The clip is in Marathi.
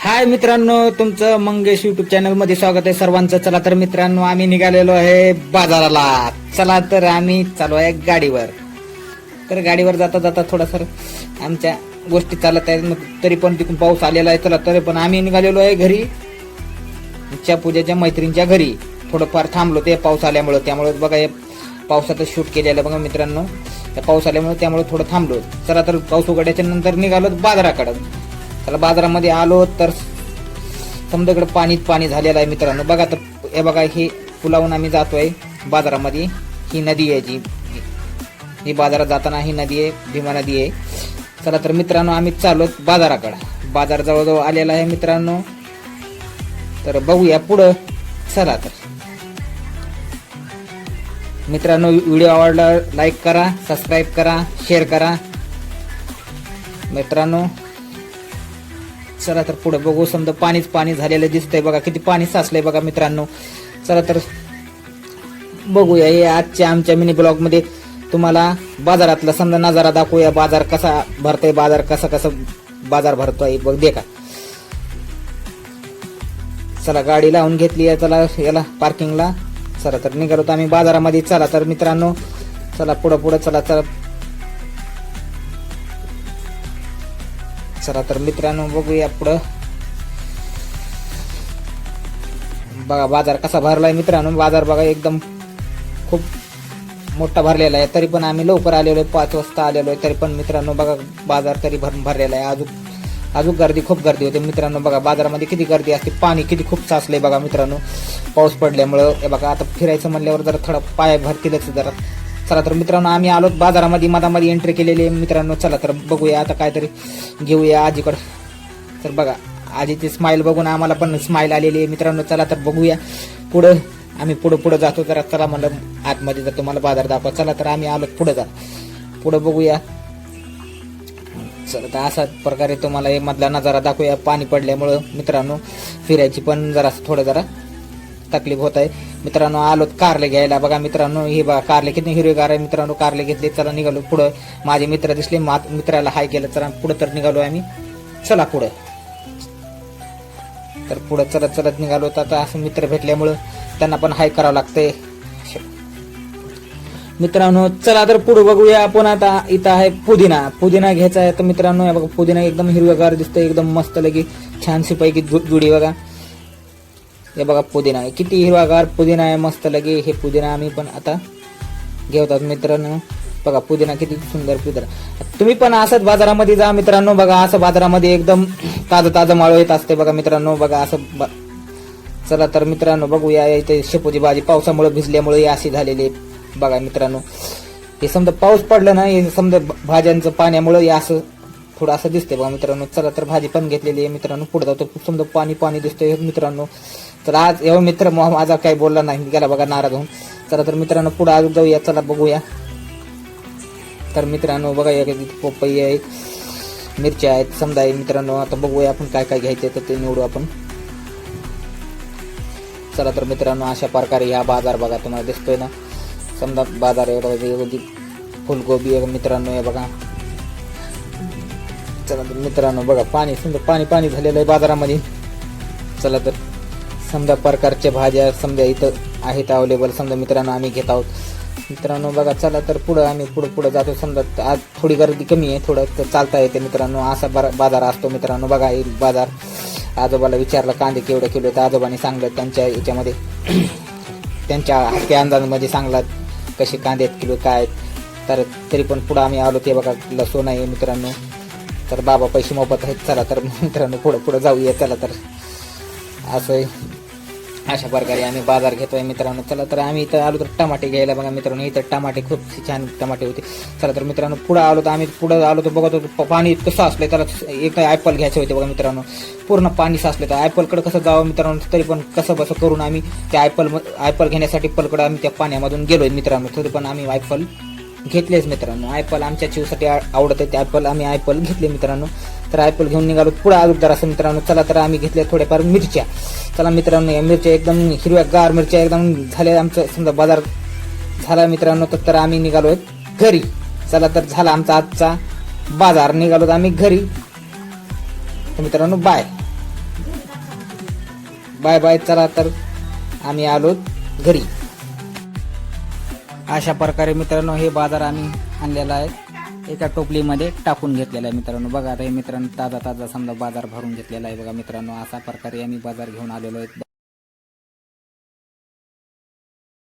हाय मित्रांनो तुमचं मंगेश युट्यूब चॅनलमध्ये स्वागत आहे सर्वांचं. चला तर मित्रांनो आम्ही निघालेलो आहे बाजाराला. चला तर आम्ही चालू आहे गाडीवर. तर गाडीवर जाता जाता थोडासा आमच्या गोष्टी चालत आहेत. मग तरी पण तिकडून पाऊस आलेला आहे. चला तरी पण आम्ही निघालेलो आहे घरी. च्या पूजेच्या मैत्रिणीच्या घरी. थोडंफार थांबलो ते पाऊस आल्यामुळं. त्यामुळे बघा हे पावसाचं शूट केलेलं बघा मित्रांनो. त्या पाऊस आल्यामुळे त्यामुळे थोडं थांबलो. चला तर पाऊस उघड्याच्या नंतर निघालो बाजाराकडं. चला बाजारामध्ये आलो तर समजाकडे पाणीच पाणी झालेलं आहे मित्रांनो. बघा तर हे बघा हे पुलावून आम्ही जातोय बाजारामध्ये. ही नदी आहे जी. ही बाजारात जाताना ही नदी आहे भीमा नदी आहे. चला तर मित्रांनो आम्ही चाललो बाजाराकडं. बाजार जवळजवळ आलेला आहे मित्रांनो. तर बघूया पुढं. चला तर. मित्रांनो व्हिडिओ आवडला लाईक करा सबस्क्राईब करा शेअर करा. मित्रांनो चला तर पुढे बघू. समजा पाणीच पाणी झालेलं दिसतंय बघा. किती पाणी साचलंय बघा मित्रांनो. चला तर बघूया हे आजच्या आमच्या मिनी ब्लॉगमध्ये तुम्हाला बाजारातला समजा नजारा दाखवूया. बाजार कसा भरतोय बाजार कसा कसा बाजार भरतोय बघ दे का चला गाडी लावून घेतली आहे चला याला पार्किंगला चला तर निघालो तर आम्ही बाजारामध्ये. चला तर मित्रांनो चला पुढं पुढं चला चला चला तर मित्रांनो बघूया पुढं. बघा बाजार कसा भरलाय मित्रांनो. बाजार बघा एकदम खूप मोठा भरलेला आहे. तरी पण आम्ही लवकर आलेलो आहे पाच वाजता आलेलो आहे. तरी पण मित्रांनो बघा बाजार तरी भर भरलेला आहे. अजून अजून गर्दी खूप गर्दी होते. मित्रांनो बघा बाजारामध्ये किती गर्दी असते. पाणी किती खूप साचलंय बघा मित्रांनो. पाऊस पडल्यामुळं. हे बघा आता फिरायचं म्हणल्यावर जरा थोडा पाय भरतीलच जरा. चला तर मित्रांनो आम्ही आलो बाजारामध्ये मधामध्ये एंट्री केलेली आहे. मित्रांनो चला तर बघूया आता काहीतरी घेऊया आजीकडं. तर बघा आजीची स्माईल बघून आम्हाला पण स्माईल आलेली आहे. मित्रांनो चला तर बघूया. पुढं आम्ही पुढं पुढं जातो. जरा चला म्हणलं आतमध्ये जर तुम्हाला बाजार दाखवा. चला तर आम्ही आलो पुढं जा. पुढं बघूया. चला तर अशा प्रकारे तुम्हाला हे मधला नजारा दाखवूया. पाणी पडल्यामुळं मित्रांनो फिरायची पण जरा थोडं जरा तकलीफ होत आहे. मित्रांनो आलो कारले घ्यायला. बघा मित्रांनो हे बघा कारले किती हिरवेगार आहे मित्रांनो कारले घेतले. चला निघालो पुढं. माझे मित्र दिसले मात मित्राला हाय केलं. चला पुढं तर निघालो आम्ही. चला पुढं. तर पुढं चलत चलत निघालो. तर आता असं मित्र भेटल्यामुळं त्यांना पण हाय करावं लागतंय. मित्रांनो चला तर पुढे बघूया आपण आता. इथं आहे पुदिना. पुदिना घ्यायचा आहे. तर मित्रांनो बघा पुदिना एकदम हिरवेगार दिसतंय. एकदम मस्त लगी. छानशी पैकी जुडी बघा. हे बघा पुदिना आहे. किती हिरवागार पुदिना आहे मस्त लगे हे पुदिना आम्ही पण आता घेतात मित्रांनो. बघा पुदिना किती सुंदर पुदिना तुम्ही पण असंच बाजारामध्ये जा मित्रांनो. बघा असं बाजारामध्ये एकदम ताजं ताजं माळो येत असते बघा मित्रांनो. बघा असं ब- चला तर मित्रांनो बघूया. इथे शेपूची भाजी पावसामुळे भिजल्यामुळे अशी झालेली आहे. बघा मित्रांनो. हे समजा पाऊस पडला ना हे समजा भाज्यांचं पाण्यामुळे हे असं असं दिसतंय बघा मित्रांनो. चला तर भाजी पण घेतलेली आहे मित्रांनो. पुढे जातो. समजा पाणी पाणी दिसतंय मित्रांनो. तर आज एवढा मित्र मो- माझा काही बोलला नाही. गेला बघा नाराज़ होऊन चला तर मित्रांनो, पुढे अजून जाऊया. चला बघूया. तर मित्रांनो, बघा या काही पपई आहे मिरच्या आहेत, समजा आहे आता बघूया आपण काय ते निवडू आपण. चला तर मित्रांनो, अशा प्रकारे हा बाज़ार बघा तुम्हाला दिसतोय ना. समजा बाज़ार एवढा एवढी फुलगोबी आहे मित्रांनो, हे बघा. चला तर मित्रांनो बघा पाणी समजा पाणी पाणी झालेलं आहे बाजारामध्ये. चला तर समजा प्रकारच्या भाज्या समजा इथं आहेत अवेलेबल समजा मित्रांनो आम्ही घेत आहोत. मित्रांनो बघा चला तर पुढं आम्ही पुढं पुढं जातो. समजा आज थोडी गर्दी कमी आहे थोडं तर चालता येते मित्रांनो. असा बरा बाजार असतो मित्रांनो. बघा येईल बाजार. आजोबाला विचारलं कांदे केवढे किलो तर आजोबाने सांगलं त्यांच्या याच्यामध्ये त्यांच्या हलक्या अंदाजामध्ये सांगला कसे कांदे आहेत किलो काय आहेत? तर तरी पण पुढं आम्ही आलो ते बघा लसूण आहे मित्रांनो. तर बाबा पैसे मोफत आहेत चला तर मित्रांनो पुढं पुढं जाऊया चला तर. असं आहे. अशा प्रकारे आम्ही बाजार घेतोय मित्रांनो. चला तर आम्ही इथं आलो तर टमाटे घ्यायला बघा मित्रांनो. इथं टमाटे खूप छान टमाटे होते. चला तर मित्रांनो पुढं आलो तर आम्ही पुढं आलो तर बघत होतो पाणी इतकं आहे त्याला एक ॲपल घ्यायचे होते बघा मित्रांनो. पूर्ण पाणी साचलं तर ॲपलकडे कसं जावं मित्रांनो तरी पण कसं बसं करून आम्ही त्या ॲपल ॲपल घेण्यासाठी पलकडं आम्ही त्या पाण्यामधून गेलोय मित्रांनो. तरी पण आम्ही ॲपल घेतलेच मित्रांनो. आयपल आमच्या चिवसाठी आ- आवडत आहे. ते आयपल आम्ही आयपल घेतले मित्रांनो. तर आयपल घेऊन निघालो पुढे आलो असं मित्रांनो. चला तर आम्ही घेतल्या थोड्याफार मिरच्या. चला मित्रांनो या मिरच्या एकदम हिरव्या गार मिरच्या एकदम झाल्या आमचं. समजा बाजार झाला मित्रांनो तर आम्ही निघालो घरी. चला तर झाला आमचा आजचा बाजार. निघालो आम्ही घरी. तर मित्रांनो बाय बाय बाय चला तर आम्ही आलो घरी. अशा प्रकारे मित्रांनो हे बाजार आम्ही आणलेला आहे. एका टोपलीमध्ये टाकून घेतलेला आहे मित्रांनो. बघा आता हे मित्रांनो ताजा ताजा समजा बाजार भरून घेतलेला आहे बघा मित्रांनो. अशा प्रकारे आम्ही बाजार घेऊन आलेलो आहे.